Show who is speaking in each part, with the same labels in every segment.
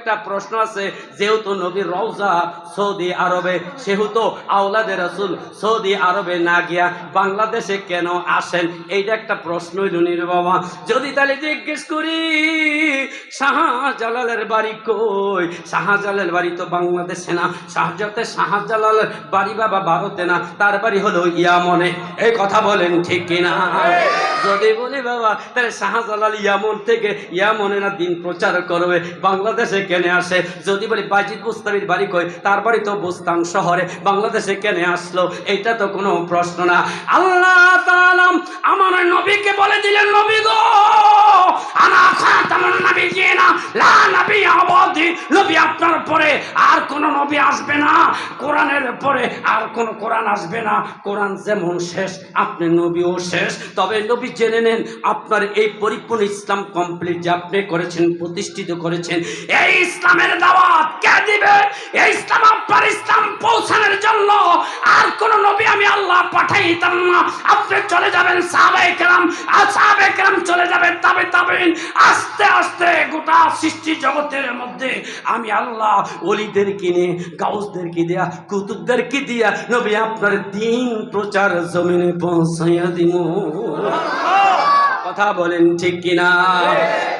Speaker 1: একটা প্রশ্ন আছে, যেহেতু নবীর রওজা সৌদি আরবে, সেহেতু আওলাদের রাসূল সৌদি আরবে না গিয়া বাংলাদেশে কেন আসেন? এইটা একটা প্রশ্নই রে বাবা। যদি তাহলে জিজ্ঞেস করি, শাহজালালের বাড়ি কই? শাহজালালের বাড়ি তো বাংলাদেশে না। শাহজাতে শাহজালালের বাড়ি বাবা ভারতে না, তার বাড়ি হলো ইয়ামনে। এই কথা বলেন ঠিক কিনা যদি বলি বাবা, তাহলে শাহজালাল ইয়ামন থেকে, ইয়ামনে না দিন প্রচার করবে? বাংলাদেশে কেনে আসে? যদি বলি বাজিদ বুস্তামির বাড়ি কই? তার বাড়ি তো বুস্তান শহরে। বাংলাদেশে কেনে আসলো? এটা তো কোনো প্রশ্ন না। আল্লাহ আমার নবীকে বলে দিলেন, নবী না, কোরআনের পরে আর কোন কোরআন আসবে না। কোরআন যেমন শেষ, আপনি নবীও শেষ। তবে নবী জেনে নেন, আপনার এই পরিপূর্ণ ইসলাম কমপ্লিট যে আপনি করেছেন, প্রতিষ্ঠিত করেছেন, এই ইসলামের দাওয়াত কে দিবে? এই ইসলাম, আপনার ইসলাম পৌঁছানোর না। আপনি চলে যাবেন সাহাবাই কেরাম। আর কেরাম চলে তবে তবে আস্তে আস্তে গোটা সৃষ্টি জগতের মধ্যে আমি আল্লাহ অলিদেরকে নিয়ে, গাউসদেরকে দিয়া, কুতুবদেরকে দিয়া নবী আপনার দিন প্রচার জমিনে পৌঁছাইয়া দিব কথা বলেন ঠিক কিনা?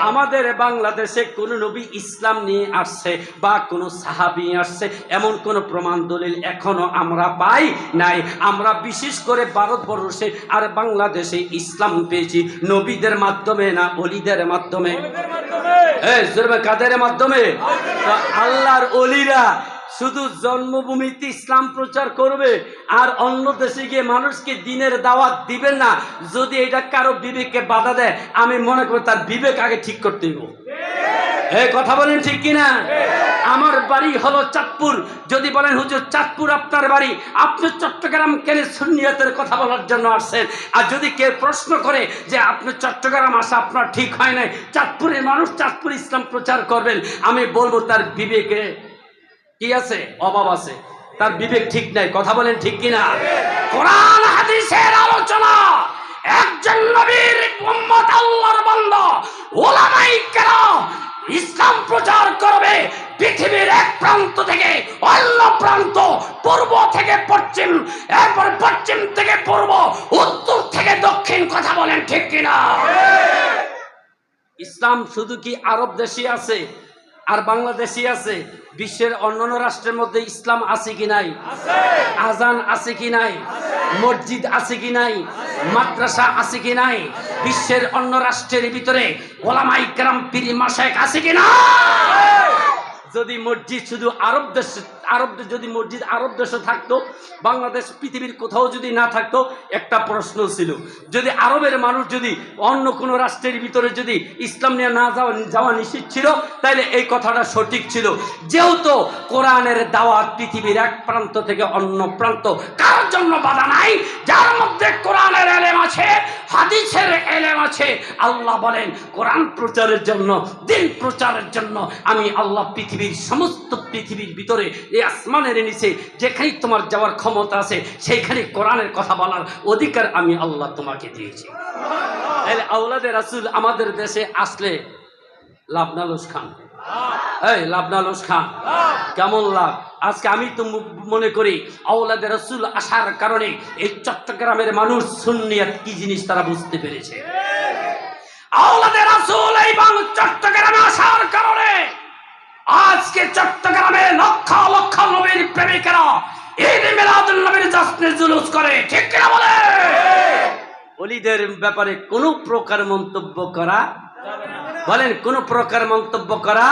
Speaker 1: আমাদের বাংলাদেশে কোন নবী ইসলাম নিয়ে আসছে বা কোন সাহাবি আসছে এমন কোন প্রমাণ দলিল এখনও আমরা পাই নাই। আমরা বিশেষ করে ভারতবর্ষে আর বাংলাদেশে ইসলাম পেয়েছি নবীদের মাধ্যমে না অলিদের মাধ্যমে? কাদের মাধ্যমে। আল্লাহর অলিরা শুধু জন্মভূমিতে ইসলাম প্রচার করবে আর অন্য দেশে গিয়ে মানুষকে দিনের দাওয়াত দিবেন না, যদি এটা কারও বিবেককে বাধা দেয়, আমি মনে করি তার বিবেক আগে ঠিক করতে এই কথা বলেন ঠিক কিনা? আমার বাড়ি হলো চাঁদপুর। যদি বলেন, হুজুর, চাঁদপুর আপনার বাড়ি। আপনি চট্টগ্রাম কেনে সুন্নিয়তের কথা বলার জন্য আসছেন? আর যদি কেউ প্রশ্ন করে যে, আপনি চট্টগ্রাম আসা আপনার ঠিক হয় নাই? চাঁদপুরের মানুষ চাঁদপুর ইসলাম প্রচার করবেন। আমি বলব তার বিবেকে কি আছে? অভাব আছে। তার বিবেক ঠিক নাই। কথা বলেন ঠিক কিনা? কোরআন, হাদিসের আলোচনা। একজন নবীর উম্মত আল্লাহর বান্দা ওলামাই কেরাম ইসলাম প্রচার করবে পৃথিবীর এক প্রান্ত থেকে অন্য প্রান্ত, পূর্ব থেকে পশ্চিম, এরপর পশ্চিম থেকে পূর্ব, উত্তর থেকে দক্ষিণ। কথা বলেন ঠিক কিনা? ইসলাম শুধু কি আরব দেশে আছে? আর বাংলাদেশি আছে, বিশ্বের অন্যান্য রাষ্ট্রের মধ্যে ইসলাম আছে কি নাই? আজান আছে কি নাই? মসজিদ আছে কি নাই? মাদ্রাসা আছে কি নাই? বিশ্বের অন্য রাষ্ট্রের ভিতরে ওলামাই কেরাম পিরি মাসায় আছে কি না যদি মসজিদ শুধু আরব দেশ, আরব যদি মসজিদ আরব দেশে থাকতো, বাংলাদেশ পৃথিবীর কোথাও যদি না থাকতো, একটা প্রশ্ন ছিল। যদি আরবের মানুষ যদি অন্য কোনো রাষ্ট্রের ভিতরে যদি ইসলাম নিয়ে না যাওয়া যাওয়া নিশ্চিত ছিল তাহলে এই কথাটা সঠিক ছিল। যেহেতু কোরআনের দাওয়াত পৃথিবীর এক প্রান্ত থেকে অন্য প্রান্ত জন্য বাধা নাই, যার মধ্যে কোরআনের এলেম আছে, হাদিসের এলেম আছে। আল্লাহ বলেন, কোরআন প্রচারের জন্য, দিন প্রচারের জন্য আমি আল্লাহ পৃথিবীর সমস্ত পৃথিবীর ভিতরে, এই আসমানের নিচে যেখানে তোমার যাওয়ার ক্ষমতা আছে সেইখানে কোরআনের কথা বলার অধিকার আমি আল্লাহ তোমাকে দিয়েছি। তাহলে আউলাদের রাসূল আমাদের দেশে আসলে লাভ খান। এই লাভ খান। কেমন লাভ? আজকে আমি তো মনে করি আউলাদের রসুল আসার কারণে এই চট্টগ্রামের মানুষ সুন্নিয়াত কি জিনিস তারা বুঝতে পেরেছে? আউলাদের রসুল এই চট্টগ্রামে আসার কারণে আজকে চট্টগ্রামে জুলুস করে, ঠিক বলে? ব্যাপারে কোনো প্রকার মন্তব্য করা বলেন, কোন প্রকার মন্তব্য করা